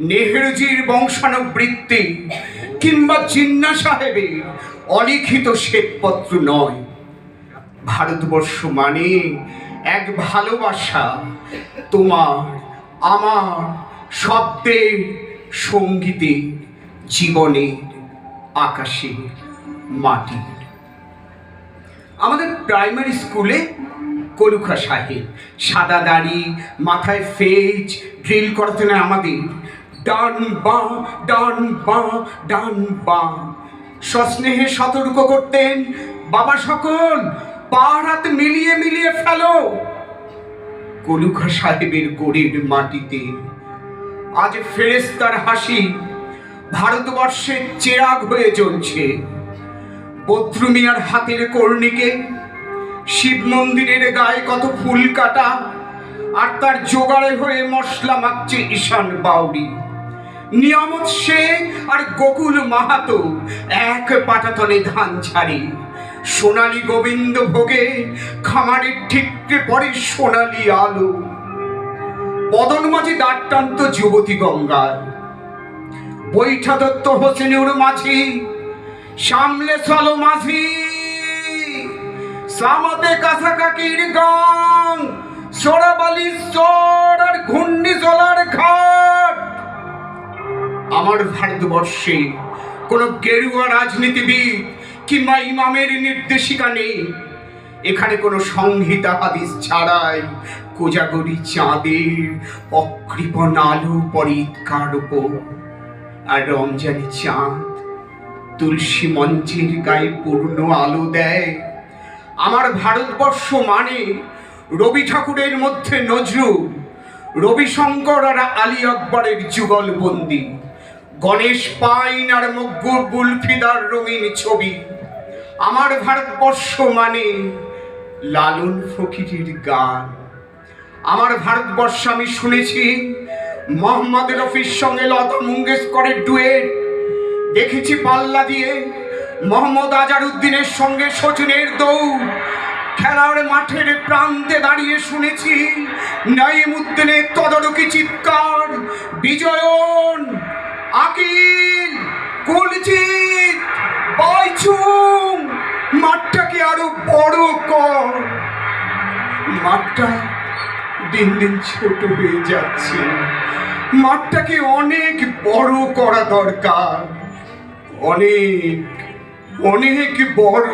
নেহরুজির বংশানুবৃত্তি কিংবা জিন্না সাহেবের অলিখিত শ্বেতপত্র নয়। ভারতবর্ষ মানে এক ভালোবাসা, তোমার, আমার, শব্দের, সঙ্গীতের, জীবনের, আকাশের মাটির আমাদের প্রাইমারি স্কুলে কলুখা সাহেব সাদা দাড়ি, মাথায় ফেজ, ড্রিল করতেন আমাদের ডান বা ডান বা ডান বা সস্নেহে সতর্ক করতেন। বাবা সকল, পা হাত মিলিয়ে মিলিয়ে ফেলো। কলুখা সাহেবের গড়ের মাটিতে। আজ ফেরেস্তার হাসি ভারতবর্ষের চেরাগ হয়ে চলছে বদ্রু মিয়ার হাতের কর্ণিকে, শিব মন্দিরের গায়ে কত ফুল কাটা, আর তার জোগাড়ে হয়ে মশলা মাখছে ঈশান বাউরি নিয়ামত সে আর গোকুল মাহাতো। এক পাটাতনে ধান ছাড়ি। সোনালী গোবিন্দ ভোগে খামারের ঠিকরে পড়ে সোনালী আলো। বদন মাঝে দাঁড় টানত যুবতী গঙ্গায়। বৈঠা দত্ত হোসেনুর মাঝি, সামলে চলো মাঝি। সামাতে কাছাকাকির গাং, সোরাবালি চর আমার ভারতবর্ষে কোনো গেরুয়া রাজনীতিবিদ কিংবা ইমামের নির্দেশিকা নেই। এখানে কোনো সংহিতা হাদিস ছাড়াই কোজাগরি চাঁদের অকৃপণ আলো পরিৎকার উপর। আর রমজানি চাঁদ তুলসী মঞ্চের গায়ে পূর্ণ আলো দেয়। আমার ভারতবর্ষ মানে রবি ঠাকুরের মধ্যে নজরুল, রবিশঙ্কর আর আলী আকবরের যুগলবন্দি। গণেশ পাইন আর মকবুল বুলফিদার রঙিন ছবি। আমার ভারতবর্ষ মানে লালন ফকিরের গান। আমার ভারতবর্ষ আমি শুনেছি, মোহাম্মদ রফির সঙ্গে লতা মঙ্গেশকরের ডুয়েট। দেখেছি পাল্লা দিয়ে মোহাম্মদ আজারউদ্দিনের সঙ্গে সচিনের দৌড়। খেলার মাঠের প্রান্তে দাঁড়িয়ে শুনেছি নাইমুদ্দিনের তদারকি চিৎকার। বিজয়ন আকিল, কুলজিৎ, বাইচুং মাঠটাকে আরও বড় কর মাঠটা দিন দিন ছোট হয়ে যাচ্ছে। মাঠটাকে অনেক বড় করা দরকার? অনেক অনেক বড়।